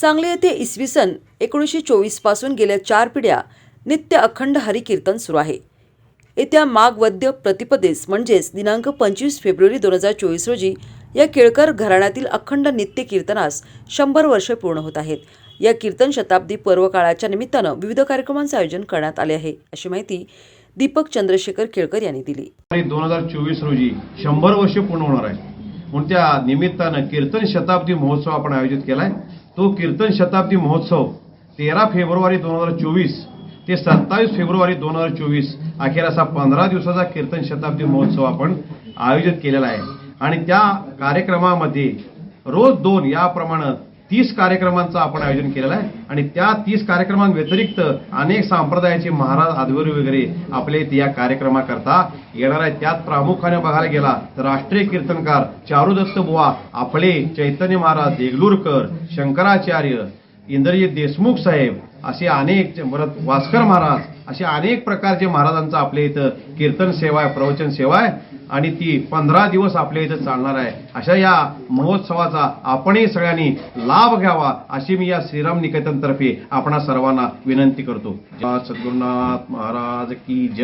सांगली येथे इसवी सन एकोणीसशे चोवीसपासून गेल्या चार पिढ्या नित्य अखंड हरिकीर्तन सुरू आहे. येत्या माघ वद्य प्रतिपदेस म्हणजेच दिनांक पंचवीस फेब्रुवारी दोन हजार चोवीस रोजी या केळकर घराण्यातील अखंड नित्य कीर्तनास शंभर वर्ष पूर्ण होत आहेत. या कीर्तन शताब्दी पर्वकाळाच्या निमित्तानं विविध कार्यक्रमांचे आयोजन करण्यात आले आहे अशी माहिती दीपक चंद्रशेखर केळकर यांनी दिली. दोन हजार चोवीस रोजी शंभर वर्ष पूर्ण होणार आहे. म्हणून त्या निमित्तानं कीर्तन शताब्दी महोत्सव आपण आयोजित केलाय? तो कीर्तन शताब्दी महोत्सव तेरा फेब्रुवारी दोन हजार चोवीस ते सत्तावीस फेब्रुवारी दोन हजार चोवीस अखेर असा पंधरा दिवसाचा कीर्तन शताब्दी महोत्सव आपण आयोजित केलेला आहे. आणि त्या कार्यक्रमामध्ये रोज दोन याप्रमाणे तीस कार्यक्रमांचं आपण आयोजन केलेलं आहे. आणि त्या तीस कार्यक्रमांव्यतिरिक्त अनेक संप्रदायाचे महाराज आदवरी वगैरे आपले या कार्यक्रमाकरता येणार आहे त्यात प्रामुख्याने बघायला गेला तर राष्ट्रीय कीर्तनकार चारुदत्त बुवा आपले चैतन्य महाराज देगलूरकर शंकराचार्य इंद्रजित देशमुख साहेब असे अनेक परत वास्कर महाराज असे अनेक प्रकारचे महाराजांचं आपल्या इथं कीर्तन सेवा आहे प्रवचन सेवा आहे आणि ती पंधरा दिवस आपल्या इथं चालणार आहे. अशा या महोत्सवाचा आपणही सगळ्यांनी लाभ घ्यावा अशी मी या श्रीराम निकेतन तर्फे आपणा सर्वांना विनंती करतो. सद्गुरुनाथ महाराज की जय.